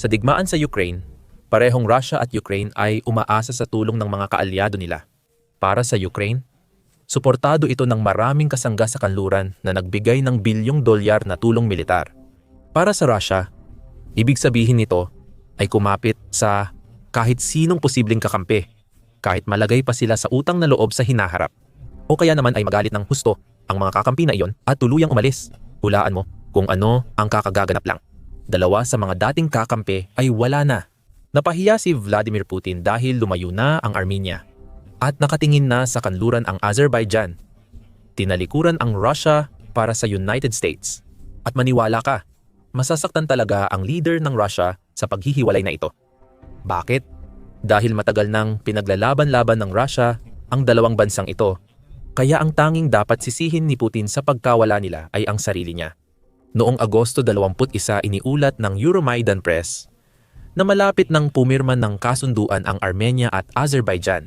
Sa digmaan sa Ukraine, parehong Russia at Ukraine ay umaasa sa tulong ng mga kaalyado nila. Para sa Ukraine, suportado ito ng maraming kasangga sa kanluran na nagbigay ng bilyong dolyar na tulong militar. Para sa Russia, ibig sabihin nito ay kumapit sa kahit sinong posibleng kakampi, kahit malagay pa sila sa utang na loob sa hinaharap. O kaya naman ay magalit ng husto ang mga kakampi na iyon at tuluyang umalis. Hulaan mo kung ano ang kakagaganap lang. Dalawa sa mga dating kakampi ay wala na. Napahiya si Vladimir Putin dahil lumayo na ang Armenia at nakatingin na sa kanluran ang Azerbaijan. Tinalikuran ang Russia para sa United States. At maniwala ka, masasaktan talaga ang leader ng Russia sa paghihiwalay na ito. Bakit? Dahil matagal nang pinaglalaban-laban ng Russia ang dalawang bansang ito. Kaya ang tanging dapat sisihin ni Putin sa pagkawala nila ay ang sarili niya. Noong Agosto 21 iniulat ng Euromaidan Press na malapit nang pumirma ng kasunduan ang Armenia at Azerbaijan.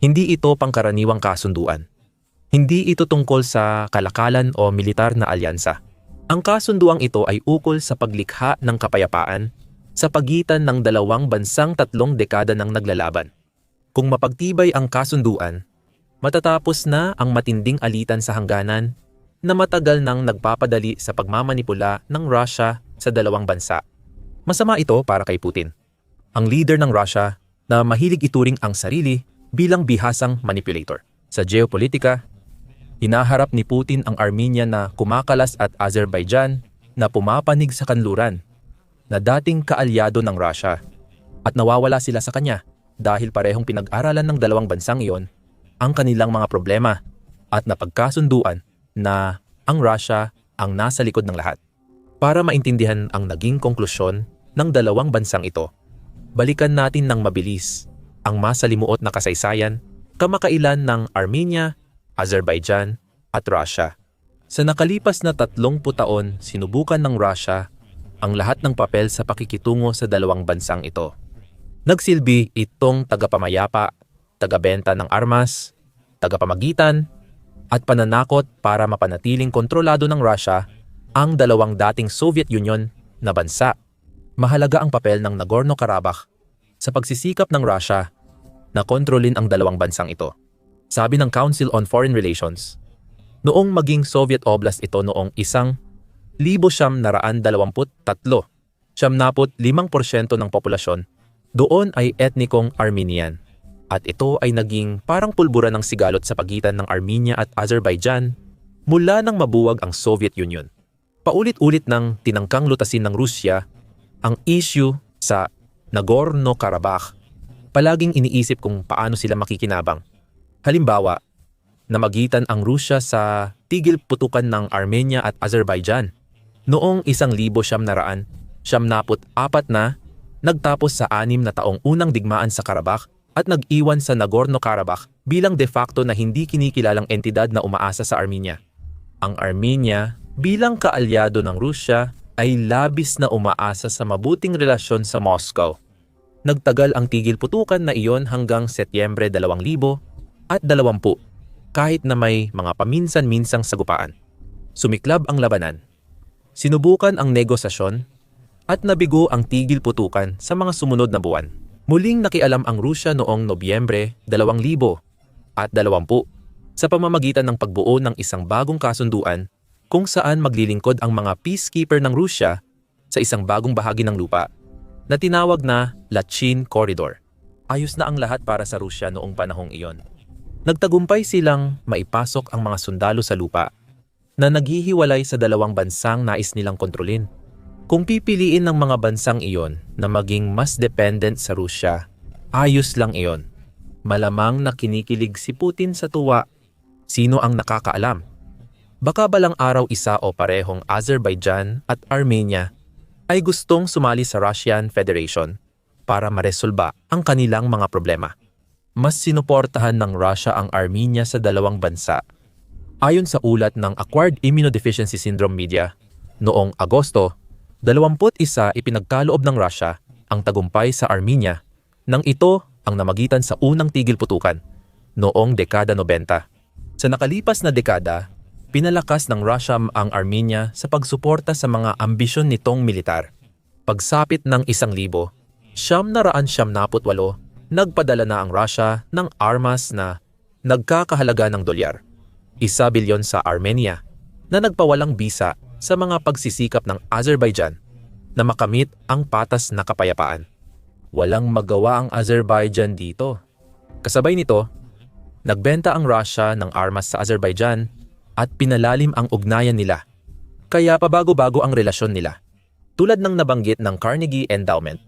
Hindi ito pangkaraniwang kasunduan. Hindi ito tungkol sa kalakalan o militar na alyansa. Ang kasunduang ito ay ukol sa paglikha ng kapayapaan sa pagitan ng dalawang bansang tatlong dekada ng naglalaban. Kung mapagtibay ang kasunduan, matatapos na ang matinding alitan sa hangganan na matagal nang nagpapadali sa pagmamanipula ng Russia sa dalawang bansa. Masama ito para kay Putin. Ang leader ng Russia na mahilig ituring ang sarili bilang bihasang manipulator. Sa geopolitika, hinaharap ni Putin ang Armenia na kumakalas at Azerbaijan na pumapanig sa kanluran na dating kaalyado ng Russia at nawawala sila sa kanya dahil parehong pinag-aralan ng dalawang bansang iyon ang kanilang mga problema at napagkasunduan na ang Russia ang nasa likod ng lahat. Para maintindihan ang naging konklusyon ng dalawang bansang ito, balikan natin ng mabilis ang masalimuot na kasaysayan kamakailan ng Armenia, Azerbaijan at Russia. Sa nakalipas na 30 taon, sinubukan ng Russia ang lahat ng papel sa pakikitungo sa dalawang bansang ito. Nagsilbi itong tagapamayapa, tagabenta ng armas, tagapamagitan, at pananakot para mapanatiling kontrolado ng Russia ang dalawang dating Soviet Union na bansa. Mahalaga ang papel ng Nagorno-Karabakh sa pagsisikap ng Russia na kontrolin ang dalawang bansang ito. Sabi ng Council on Foreign Relations, noong maging Soviet Oblast ito noong isang libo siyam naraan dalawamput tatlo, siyam naput limang porsyento ng populasyon, doon ay etnikong Armenian at ito ay naging parang pulbura ng sigalot sa pagitan ng Armenia at Azerbaijan mula nang mabuwag ang Soviet Union. Paulit-ulit nang tinangkang lutasin ng Rusya ang issue sa Nagorno-Karabakh. Palaging iniisip kung paano sila makikinabang. Halimbawa, namagitan ang Rusya sa tigil putukan ng Armenia at Azerbaijan. Noong isang libo siyam naraan, siyam naput apat na, nagtapos sa anim na taong unang digmaan sa Karabakh at nag-iwan sa Nagorno-Karabakh bilang de facto na hindi kinikilalang entidad na umaasa sa Armenia. Ang Armenia, bilang kaalyado ng Rusya, ay labis na umaasa sa mabuting relasyon sa Moscow. Nagtagal ang tigil putukan na iyon hanggang Setyembre 2000 at 20, kahit na may mga paminsan-minsang sagupaan. Sumiklab ang labanan. Sinubukan ang negosasyon at nabigo ang tigil putukan sa mga sumunod na buwan. Muling nakialam ang Rusya noong Nobyembre 2000 at 20 sa pamamagitan ng pagbuo ng isang bagong kasunduan kung saan maglilingkod ang mga peacekeeper ng Rusya sa isang bagong bahagi ng lupa na tinawag na Lachin Corridor. Ayos na ang lahat para sa Rusya noong panahong iyon. Nagtagumpay silang maipasok ang mga sundalo sa lupa na naghihiwalay sa dalawang bansang nais nilang kontrolin. Kung pipiliin ng mga bansang iyon na maging mas dependent sa Rusya, ayos lang iyon. Malamang na kinikilig si Putin sa tuwa. Sino ang nakakaalam? Baka balang araw isa o parehong Azerbaijan at Armenia ay gustong sumali sa Russian Federation para maresolba ang kanilang mga problema. Mas sinuportahan ng Russia ang Armenia sa dalawang bansa. Ayon sa ulat ng Acquired Immunodeficiency Syndrome Media, noong Agosto 21 ipinagkaloob ng Russia ang tagumpay sa Armenia nang ito ang namagitan sa unang tigil putukan noong dekada 90. Sa nakalipas na dekada, pinalakas ng Russia ang Armenia sa pagsuporta sa mga ambisyon nitong militar. Pagsapit ng isang libo, siyam na raan siyam naput walo, nagpadala na ang Russia ng armas na nagkakahalaga ng dolyar. Isa bilyon sa Armenia na nagpawalang bisa sa mga pagsisikap ng Azerbaijan na makamit ang patas na kapayapaan. Walang magawa ang Azerbaijan dito. Kasabay nito, nagbenta ang Russia ng armas sa Azerbaijan at pinalalim ang ugnayan nila. Kaya pabago-bago ang relasyon nila. Tulad ng nabanggit ng Carnegie Endowment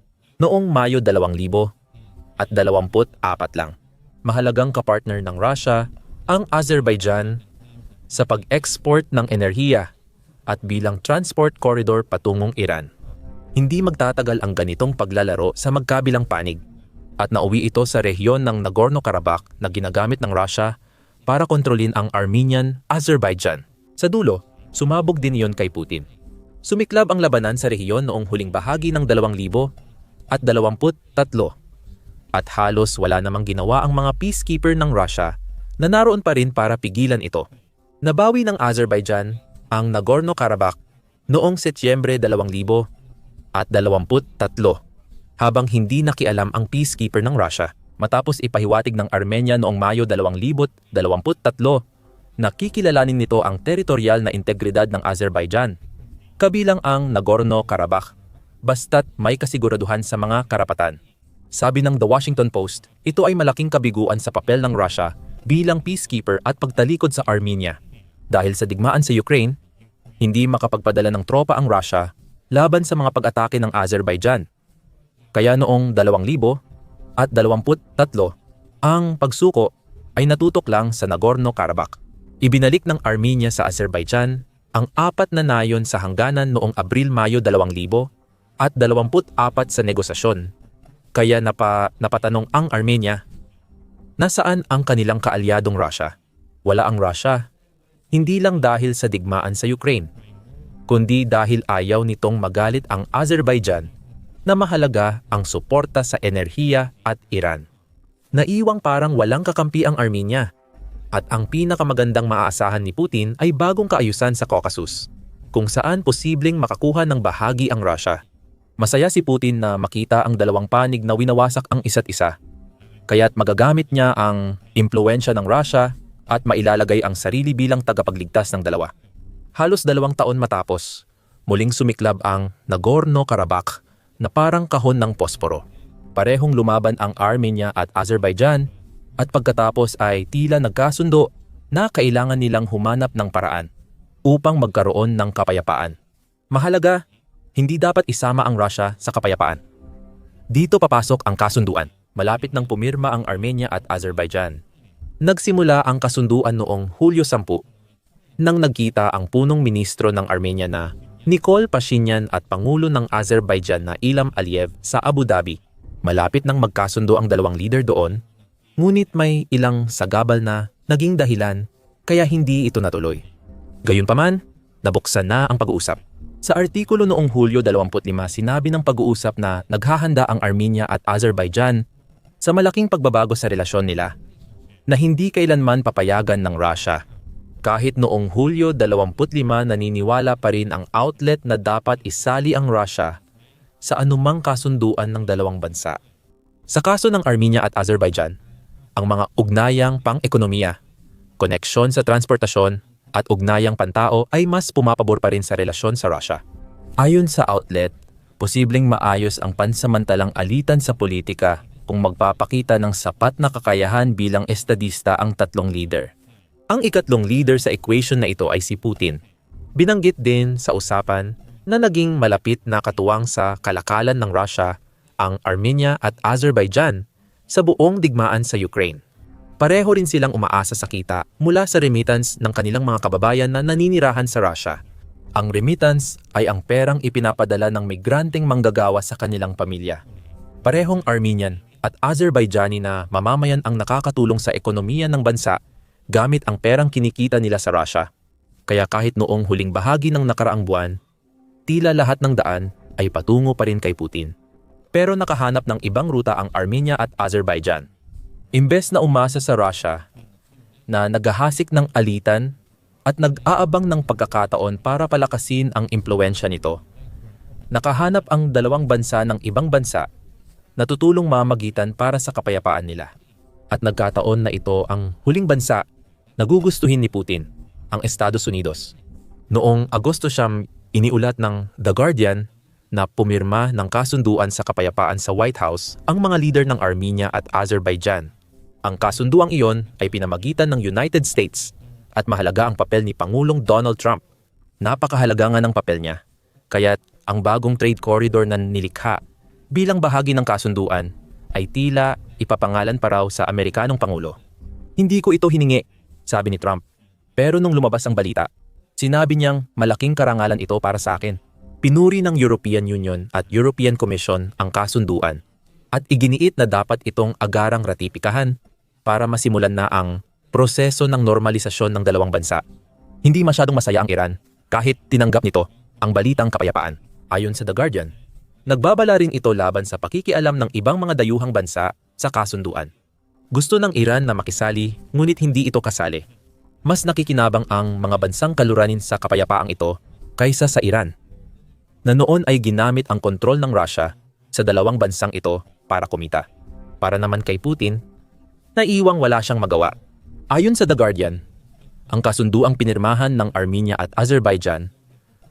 noong Mayo 2000 at 24 lang. Mahalagang kapartner ng Russia ang Azerbaijan sa pag-export ng enerhiya at bilang transport corridor patungong Iran. Hindi magtatagal ang ganitong paglalaro sa magkabilang panig at nauwi ito sa rehiyon ng Nagorno-Karabakh na ginagamit ng Russia para kontrolin ang Armenian Azerbaijan. Sa dulo, sumabog din iyon kay Putin. Sumiklab ang labanan sa rehiyon noong huling bahagi ng 2000 at 23 at halos wala namang ginawa ang mga peacekeeper ng Russia na naroon pa rin para pigilan ito. Nabawi ng Azerbaijan ang Nagorno-Karabakh noong Setyembre 2000 at 23 habang hindi nakialam ang peacekeeper ng Russia matapos ipahiwatig ng Armenia noong Mayo 2023 na kikilalanin nito ang teritorial na integridad ng Azerbaijan, kabilang ang Nagorno-Karabakh, basta't may kasiguraduhan sa mga karapatan. Sabi ng The Washington Post, ito ay malaking kabiguan sa papel ng Russia bilang peacekeeper at pagtalikod sa Armenia. Dahil sa digmaan sa Ukraine, hindi makapagpadala ng tropa ang Russia laban sa mga pag-atake ng Azerbaijan. Kaya noong 2000 at 23, ang pagsuko ay natutok lang sa Nagorno-Karabakh. Ibinalik ng Armenia sa Azerbaijan ang apat na nayon sa hangganan noong Abril-Mayo 2000 at 24 sa negosasyon. Kaya napa, napatanong ang Armenia, nasaan ang kanilang kaalyadong Russia? Wala ang Russia. Hindi lang dahil sa digmaan sa Ukraine kundi dahil ayaw nitong magalit ang Azerbaijan na mahalaga ang suporta sa enerhiya at Iran. Naiwang parang walang kakampi ang Armenia at ang pinakamagandang maaasahan ni Putin ay bagong kaayusan sa Caucasus, kung saan posibleng makakuha ng bahagi ang Russia. Masaya si Putin na makita ang dalawang panig na winawasak ang isa't isa. Kaya't magagamit niya ang impluensya ng Russia at mailalagay ang sarili bilang tagapagligtas ng dalawa. Halos dalawang taon matapos, muling sumiklab ang Nagorno-Karabakh na parang kahon ng posporo. Parehong lumaban ang Armenia at Azerbaijan at pagkatapos ay tila nagkasundo na kailangan nilang humanap ng paraan upang magkaroon ng kapayapaan. Mahalaga, hindi dapat isama ang Russia sa kapayapaan. Dito papasok ang kasunduan. Malapit nang pumirma ang Armenia at Azerbaijan. Nagsimula ang kasunduan noong Hulyo 10 nang nagkita ang punong ministro ng Armenia na Nicole Pashinyan at Pangulo ng Azerbaijan na Ilham Aliyev sa Abu Dhabi. Malapit nang magkasundo ang dalawang leader doon, ngunit may ilang sagabal na naging dahilan kaya hindi ito natuloy. Gayunpaman, nabuksan na ang pag-uusap. Sa artikulo noong Hulyo 25 sinabi ng pag-uusap na naghahanda ang Armenia at Azerbaijan sa malaking pagbabago sa relasyon nila na hindi kailanman papayagan ng Russia kahit noong Hulyo 25 naniniwala pa rin ang outlet na dapat isali ang Russia sa anumang kasunduan ng dalawang bansa. Sa kaso ng Armenia at Azerbaijan, ang mga ugnayang pang-ekonomiya, koneksyon sa transportasyon at ugnayang pantao ay mas pumapabor pa rin sa relasyon sa Russia. Ayon sa outlet, posibleng maayos ang pansamantalang alitan sa politika kung magpapakita ng sapat na kakayahan bilang estadista ang tatlong leader. Ang ikatlong leader sa equation na ito ay si Putin. Binanggit din sa usapan na naging malapit na katuwang sa kalakalan ng Russia ang Armenia at Azerbaijan sa buong digmaan sa Ukraine. Pareho rin silang umaasa sa kita mula sa remittance ng kanilang mga kababayan na naninirahan sa Russia. Ang remittance ay ang perang ipinapadala ng migranteng manggagawa sa kanilang pamilya. Parehong Armenian at Azerbaijani na mamamayan ang nakakatulong sa ekonomiya ng bansa gamit ang perang kinikita nila sa Russia. Kaya kahit noong huling bahagi ng nakaraang buwan, tila lahat ng daan ay patungo pa rin kay Putin. Pero nakahanap ng ibang ruta ang Armenia at Azerbaijan. Imbes na umasa sa Russia na naghahasik ng alitan at nag-aabang ng pagkakataon para palakasin ang impluensya nito, nakahanap ang dalawang bansa ng ibang bansa na tutulong mamagitan para sa kapayapaan nila. At nagkataon na ito ang huling bansa na gugustuhin ni Putin, ang Estados Unidos. Noong Agosto siyam iniulat ng The Guardian na pumirma ng kasunduan sa kapayapaan sa White House ang mga leader ng Armenia at Azerbaijan. Ang kasunduang iyon ay pinamagitan ng United States at mahalaga ang papel ni Pangulong Donald Trump. Napakahalaga nga ng papel niya. Kaya't ang bagong trade corridor na nilikha bilang bahagi ng kasunduan ay tila ipapangalan pa raw sa Amerikanong Pangulo. Hindi ko ito hiningi, sabi ni Trump. Pero nung lumabas ang balita, sinabi niyang malaking karangalan ito para sa akin. Pinuri ng European Union at European Commission ang kasunduan at iginiit na dapat itong agarang ratipikahan para masimulan na ang proseso ng normalisasyon ng dalawang bansa. Hindi masyadong masaya ang Iran kahit tinanggap nito ang balitang kapayapaan. Ayon sa The Guardian, nagbabala rin ito laban sa pakikialam ng ibang mga dayuhang bansa sa kasunduan. Gusto ng Iran na makisali ngunit hindi ito kasali. Mas nakikinabang ang mga bansang kaluranin sa kapayapaang ito kaysa sa Iran na noon ay ginamit ang kontrol ng Russia sa dalawang bansang ito para kumita. Para naman kay Putin, naiwang wala siyang magawa. Ayon sa The Guardian, ang kasunduang pinirmahan ng Armenia at Azerbaijan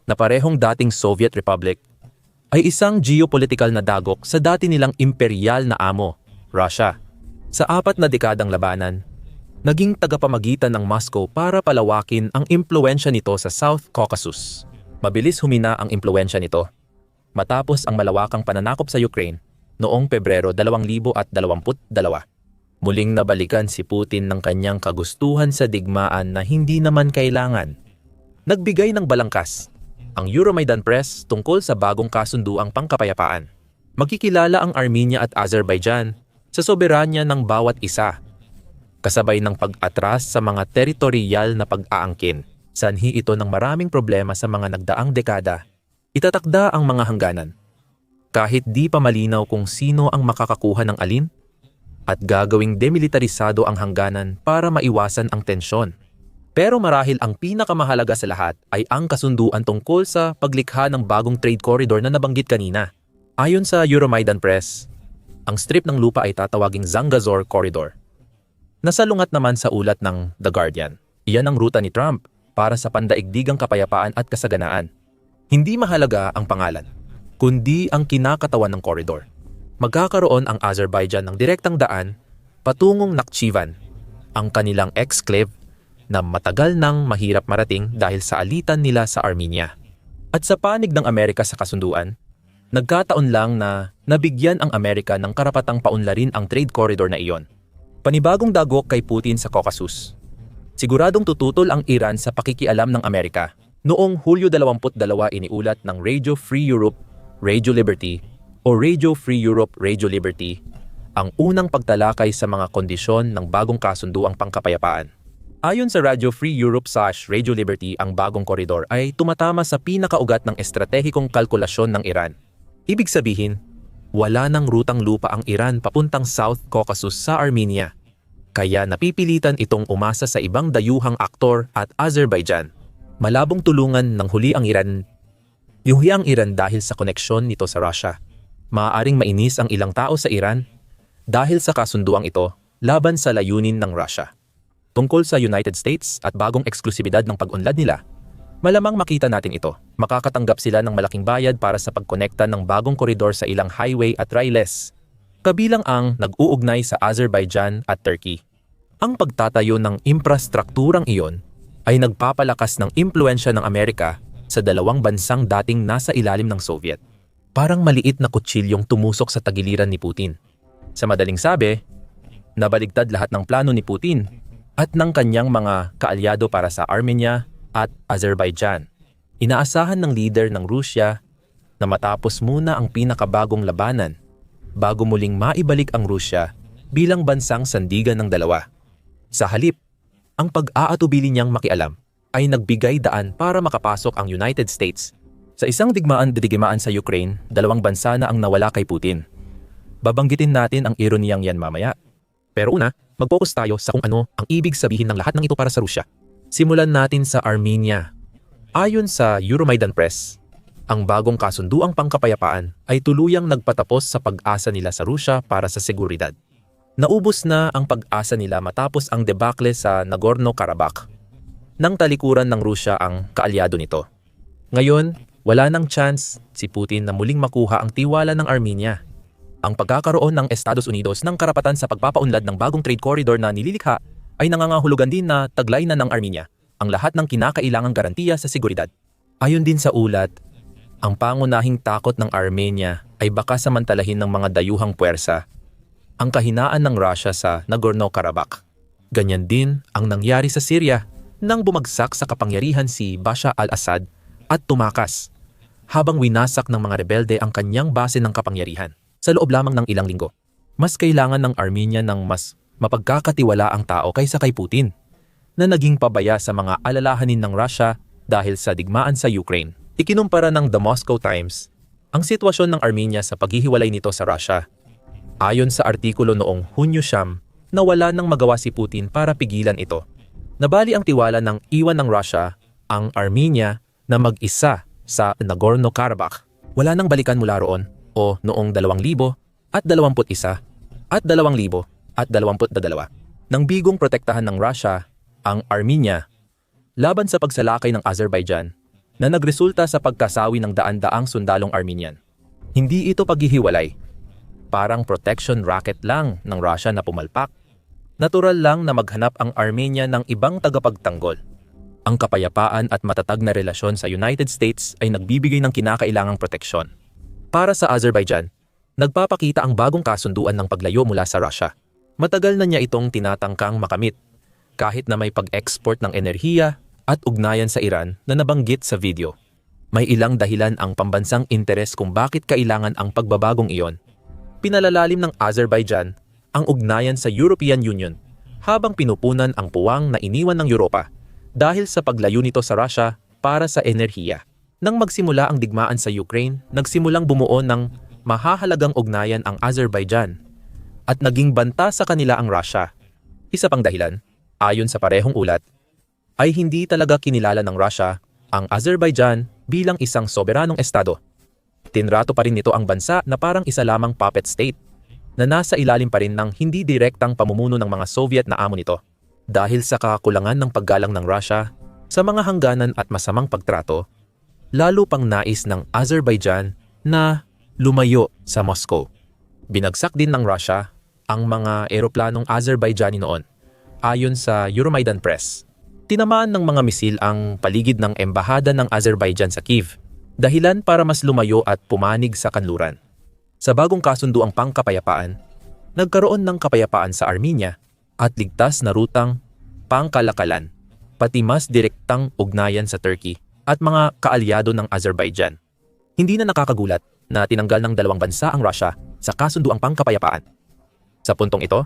na parehong dating Soviet Republic ay isang geopolitical na dagok sa dati nilang imperial na amo, Russia. Sa apat na dekadang labanan, naging tagapamagitan ng Moscow para palawakin ang impluensya nito sa South Caucasus. Mabilis humina ang impluensya nito matapos ang malawakang pananakop sa Ukraine noong Pebrero 2022. Muling nabalikan si Putin ng kanyang kagustuhan sa digmaan na hindi naman kailangan. Nagbigay ng balangkas ang Euromaidan Press tungkol sa bagong kasunduang pangkapayapaan. Magkikilala ang Armenia at Azerbaijan sa soberanya ng bawat isa, kasabay ng pag-atras sa mga teritoriyal na pag-aangkin. Sanhi ito ng maraming problema sa mga nagdaang dekada. Itatakda ang mga hangganan. Kahit di pa malinaw kung sino ang makakakuha ng alin, at gagawing demilitarisado ang hangganan para maiwasan ang tensyon. Pero marahil ang pinakamahalaga sa lahat ay ang kasunduan tungkol sa paglikha ng bagong trade corridor na nabanggit kanina. Ayon sa Euromaidan Press, ang strip ng lupa ay tatawaging Zangazor Corridor. Nasalungat naman sa ulat ng The Guardian. Iyan ang ruta ni Trump para sa pandaigdigang kapayapaan at kasaganaan. Hindi mahalaga ang pangalan, kundi ang kinakatawan ng koridor. Magkakaroon ang Azerbaijan ng direktang daan patungong Nakhchivan, ang kanilang exclave na matagal nang mahirap marating dahil sa alitan nila sa Armenia. At sa panig ng Amerika sa kasunduan, nagkataon lang na nabigyan ang Amerika ng karapatang paunlarin ang trade corridor na iyon. Panibagong dagok kay Putin sa Caucasus. Siguradong tututol ang Iran sa pakikialam ng Amerika. Noong Hulyo 22 iniulat ng Radio Free Europe, Radio Liberty o Radio Free Europe, Radio Liberty ang unang pagtalakay sa mga kondisyon ng bagong kasunduang pangkapayapaan. Ayon sa Radio Free Europe slash Radio Liberty, ang bagong koridor ay tumatama sa pinakaugat ng estratehikong kalkulasyon ng Iran. Ibig sabihin, wala nang rutang lupa ang Iran papuntang South Caucasus sa Armenia kaya napipilitan itong umasa sa ibang dayuhang aktor at Azerbaijan. Malabong tulungan ng huli ang Iran. Yuhi ang Iran dahil sa koneksyon nito sa Russia. Maaaring mainis ang ilang tao sa Iran dahil sa kasunduang ito laban sa layunin ng Russia. Tungkol sa United States at bagong eksklusibidad ng pag-unlad nila, malamang makita natin ito. Makakatanggap sila ng malaking bayad para sa pagkonekta ng bagong koridor sa ilang highway at railes kabilang ang nag-uugnay sa Azerbaijan at Turkey. Ang pagtatayo ng infrastrukturang iyon ay nagpapalakas ng impluensya ng Amerika sa dalawang bansang dating nasa ilalim ng Soviet. Parang maliit na kutsilyong tumusok sa tagiliran ni Putin. Sa madaling sabi, nabaligtad lahat ng plano ni Putin at ng kanyang mga kaalyado para sa Armenia at Azerbaijan. Inaasahan ng leader ng Rusya na matapos muna ang pinakabagong labanan bago muling maibalik ang Rusya bilang bansang sandigan ng dalawa. Sa halip, ang pag-aatubili niyang makialam ay nagbigay daan para makapasok ang United States. Sa isang digmaan didigimaan sa Ukraine, dalawang bansa na ang nawala kay Putin. Babanggitin natin ang ironiyang yan mamaya. Pero una, mag-focus tayo sa kung ano ang ibig sabihin ng lahat ng ito para sa Rusya. Simulan natin sa Armenia. Ayon sa Euromaidan Press, ang bagong kasunduang pangkapayapaan ay tuluyang nagpatapos sa pag-asa nila sa Rusya para sa seguridad. Naubos na ang pag-asa nila matapos ang debacle sa Nagorno-Karabakh. Nang talikuran ng Rusya ang kaalyado nito. Ngayon, wala nang chance si Putin na muling makuha ang tiwala ng Armenia. Ang pagkakaroon ng Estados Unidos ng karapatan sa pagpapaunlad ng bagong trade corridor na nililikha ay nangangahulugan din na taglay na ng Armenia ang lahat ng kinakailangang garantiya sa seguridad. Ayon din sa ulat, ang pangunahing takot ng Armenia ay baka samantalahin ng mga dayuhang puwersa ang kahinaan ng Russia sa Nagorno-Karabakh. Ganyan din ang nangyari sa Syria nang bumagsak sa kapangyarihan si Bashar al-Assad at tumakas habang winasak ng mga rebelde ang kanyang base ng kapangyarihan sa loob lamang ng ilang linggo. Mas kailangan ng Armenia ng mas mapagkakatiwala ang tao kaysa kay Putin na naging pabaya sa mga alalahanin ng Russia dahil sa digmaan sa Ukraine. Ikinumpara ng The Moscow Times ang sitwasyon ng Armenia sa paghihiwalay nito sa Russia. Ayon sa artikulo noong Hunyo Siyam na wala nang magawa si Putin para pigilan ito. Nabali ang tiwala ng iwan ng Russia ang Armenia na mag-isa sa Nagorno-Karabakh. Wala nang balikan mula roon o noong 2000 at 21 at 2000 at 22 nang bigong protektahan ng Russia ang Armenia laban sa pagsalakay ng Azerbaijan na nagresulta sa pagkasawi ng daan-daang sundalong Armenian. Hindi ito paghihiwalay. Parang protection racket lang ng Russia na pumalpak. Natural lang na maghanap ang Armenia ng ibang tagapagtanggol. Ang kapayapaan at matatag na relasyon sa United States ay nagbibigay ng kinakailangang proteksyon. Para sa Azerbaijan, nagpapakita ang bagong kasunduan ng paglayo mula sa Russia. Matagal na niya itong tinatangkang makamit kahit na may pag-export ng enerhiya at ugnayan sa Iran na nabanggit sa video. May ilang dahilan ang pambansang interes kung bakit kailangan ang pagbabagong iyon. Pinalalalim ng Azerbaijan ang ugnayan sa European Union habang pinupunan ang puwang na iniwan ng Europa dahil sa paglayo nito sa Russia para sa enerhiya. Nang magsimula ang digmaan sa Ukraine, nagsimulang bumuo ng mahahalagang ugnayan ang Azerbaijan at naging banta sa kanila ang Russia. Isa pang dahilan, ayon sa parehong ulat, ay hindi talaga kinilala ng Russia ang Azerbaijan bilang isang soberanong estado. Tinrato pa rin nito ang bansa na parang isa lamang puppet state na nasa ilalim pa rin ng hindi direktang pamumuno ng mga Soviet na amo nito. Dahil sa kakulangan ng paggalang ng Russia sa mga hangganan at masamang pagtrato, lalo pang nais ng Azerbaijan na lumayo sa Moscow. Binagsak din ng Russia ang mga eroplanong Azerbaijani noon, ayon sa Euromaidan Press. Tinamaan ng mga misil ang paligid ng embahada ng Azerbaijan sa Kiev, dahilan para mas lumayo at pumanig sa kanluran. Sa bagong kasunduang pangkapayapaan, nagkaroon ng kapayapaan sa Armenia at ligtas na rutang pangkalakalan, pati mas direktang ugnayan sa Turkey at mga kaalyado ng Azerbaijan. Hindi na nakakagulat na tinanggal ng dalawang bansa ang Russia sa kasunduang pangkapayapaan. Sa puntong ito,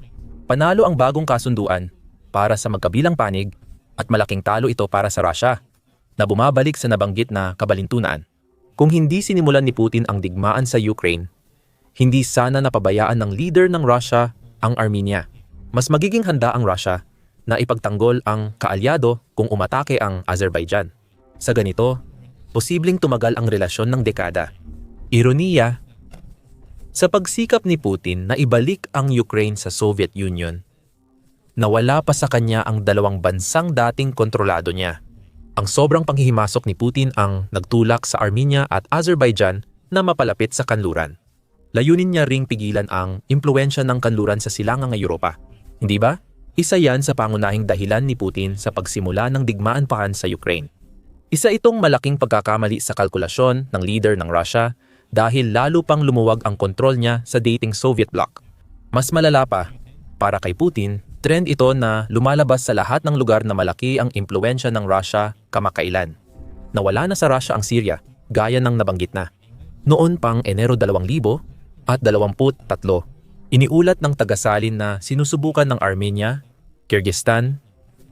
panalo ang bagong kasunduan para sa magkabilang panig at malaking talo ito para sa Russia na bumabalik sa nabanggit na kabalintunaan. Kung hindi sinimulan ni Putin ang digmaan sa Ukraine, hindi sana napabayaan ng leader ng Russia ang Armenia. Mas magiging handa ang Russia na ipagtanggol ang kaalyado kung umatake ang Azerbaijan. Sa ganito, posibleng tumagal ang relasyon ng dekada. Ironiya, sa pagsikap ni Putin na ibalik ang Ukraine sa Soviet Union, nawala pa sa kanya ang dalawang bansang dating kontrolado niya. Ang sobrang panghihimasok ni Putin ang nagtulak sa Armenia at Azerbaijan na mapalapit sa kanluran. Layunin niya ring pigilan ang impluensya ng kanluran sa silangang Europa. Hindi ba? Isa yan sa pangunahing dahilan ni Putin sa pagsimula ng digmaan pahan sa Ukraine. Isa itong malaking pagkakamali sa kalkulasyon ng leader ng Russia dahil lalo pang lumuwag ang kontrol niya sa dating Soviet bloc. Mas malala pa, para kay Putin, trend ito na lumalabas sa lahat ng lugar na malaki ang impluensya ng Russia kamakailan. Nawala na sa Russia ang Syria, gaya ng nabanggit na. Noon pang Enero 2000, at 23. Iniulat ng tagasalin na sinusubukan ng Armenia, Kyrgyzstan,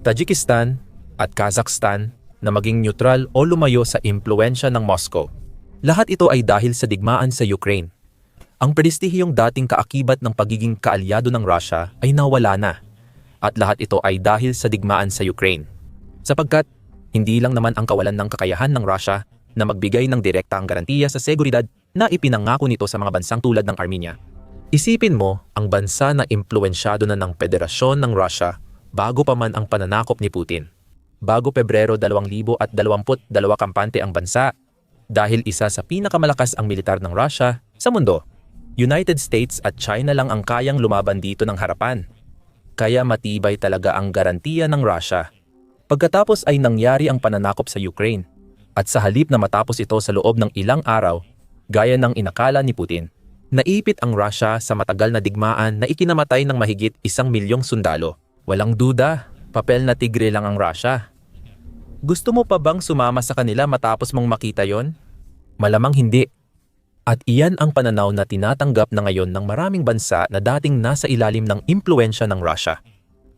Tajikistan at Kazakhstan na maging neutral o lumayo sa impluensya ng Moscow. Lahat ito ay dahil sa digmaan sa Ukraine. Ang prestihiyong dating kaakibat ng pagiging kaalyado ng Russia ay nawala na at lahat ito ay dahil sa digmaan sa Ukraine. Sapagkat hindi lang naman ang kawalan ng kakayahan ng Russia na magbigay ng direktang garantiya sa seguridad na ipinangako nito sa mga bansang tulad ng Armenia. Isipin mo ang bansa na impluensyado na ng Federasyon ng Russia bago pa man ang pananakop ni Putin. Bago Pebrero 2022 kampante ang bansa dahil isa sa pinakamalakas ang militar ng Russia sa mundo. United States at China lang ang kayang lumaban dito ng harapan. Kaya matibay talaga ang garantiya ng Russia. Pagkatapos ay nangyari ang pananakop sa Ukraine. At sa halip na matapos ito sa loob ng ilang araw, gaya ng inakala ni Putin, naipit ang Russia sa matagal na digmaan na ikinamatay ng mahigit isang milyong sundalo. Walang duda, papel na tigre lang ang Russia. Gusto mo pa bang sumama sa kanila matapos mong makita yon? Malamang hindi. At iyan ang pananaw na tinatanggap na ngayon ng maraming bansa na dating nasa ilalim ng impluensya ng Russia.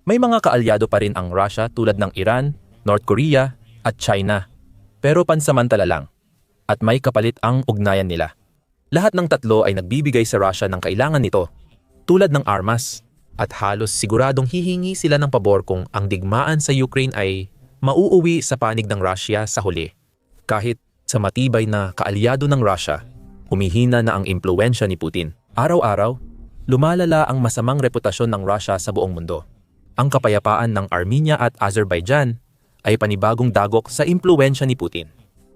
May mga kaalyado pa rin ang Russia tulad ng Iran, North Korea at China. Pero pansamantala lang. At may kapalit ang ugnayan nila. Lahat ng tatlo ay nagbibigay sa Russia ng kailangan nito, tulad ng armas. At halos siguradong hihingi sila ng pabor kung ang digmaan sa Ukraine ay mauuwi sa panig ng Russia sa huli. Kahit sa matibay na kaalyado ng Russia, humihina na ang impluensya ni Putin. Araw-araw, lumalala ang masamang reputasyon ng Russia sa buong mundo. Ang kapayapaan ng Armenia at Azerbaijan ay panibagong dagok sa impluensya ni Putin.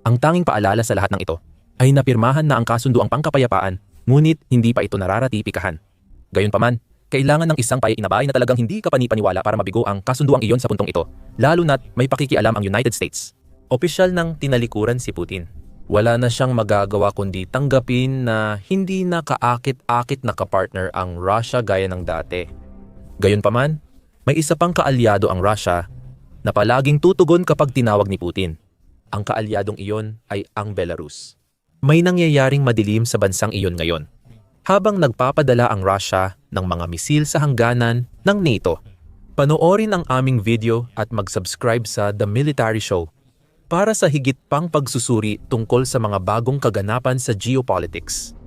Ang tanging paalala sa lahat ng ito ay napirmahan na ang kasunduang pangkapayapaan ngunit hindi pa ito nararatipikahan. Gayunpaman, kailangan ng isang paiinabay na talagang hindi ka panipaniwala para mabigo ang kasunduang iyon sa puntong ito, lalo na't may pakikialam ang United States. Opisyal ng tinalikuran si Putin. Wala na siyang magagawa kundi tanggapin na hindi na kaakit-akit na kapartner ang Russia gaya ng dati. Gayunpaman, may isa pang kaalyado ang Russia na palaging tutugon kapag tinawag ni Putin. Ang kaalyadong iyon ay ang Belarus. May nangyayaring madilim sa bansang iyon ngayon. Habang nagpapadala ang Russia ng mga misil sa hangganan ng NATO. Panoorin ang aming video at mag-subscribe sa The Military Show para sa higit pang pagsusuri tungkol sa mga bagong kaganapan sa geopolitics.